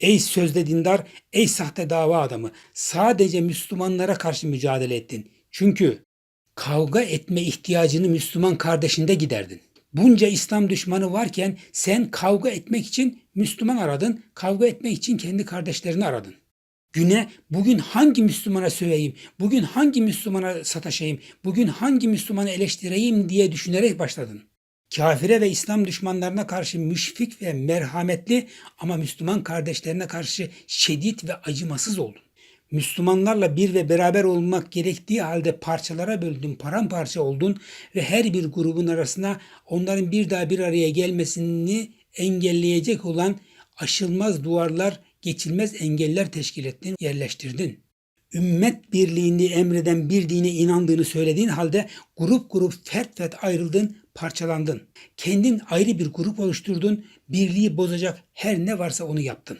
Ey sözde dindar, ey sahte dava adamı, sadece Müslümanlara karşı mücadele ettin. Çünkü kavga etme ihtiyacını Müslüman kardeşinde giderdin. Bunca İslam düşmanı varken sen kavga etmek için Müslüman aradın, kavga etmek için kendi kardeşlerini aradın. Güne bugün hangi Müslümana söveyim, bugün hangi Müslümana sataşayım, bugün hangi Müslümanı eleştireyim diye düşünerek başladın. Kafire ve İslam düşmanlarına karşı müşfik ve merhametli ama Müslüman kardeşlerine karşı şiddet ve acımasız oldun. Müslümanlarla bir ve beraber olmak gerektiği halde parçalara böldün, paramparça oldun ve her bir grubun arasına onların bir daha bir araya gelmesini engelleyecek olan aşılmaz duvarlar, geçilmez engeller teşkil ettin, yerleştirdin. Ümmet birliğini emreden bir dine inandığını söylediğin halde grup grup fert fert ayrıldın, parçalandın. Kendin ayrı bir grup oluşturdun, birliği bozacak her ne varsa onu yaptın.